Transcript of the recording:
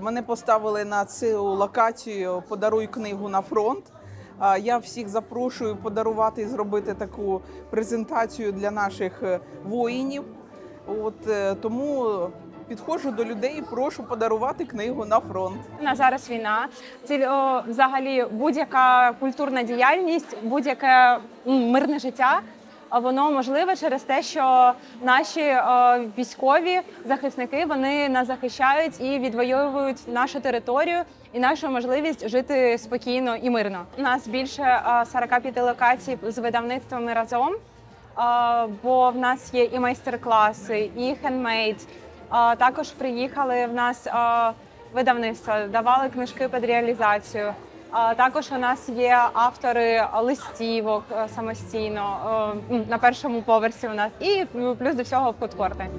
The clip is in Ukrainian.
Мене поставили на цю локацію Подаруй книгу на фронт. Я всіх запрошую подарувати і зробити таку презентацію для наших е, воїнів. От е, тому підходжу до людей і прошу подарувати книгу на фронт. На зараз війна. Ці о, взагалі будь-яка культурна діяльність, будь-яке мирне життя. Воно можливе через те, що наші е, військові захисники вони нас захищають і відвоюють нашу територію і нашу можливість жити спокійно і мирно. У нас більше е, 45 локацій з видавництвами разом. Бо в нас є і майстер-класи, і хендмейд. Також приїхали в нас видавництва, давали книжки під реалізацію. Також у нас є автори листівок е, самостійно е, на першому поверсі у нас, і плюс до всього фудкорти.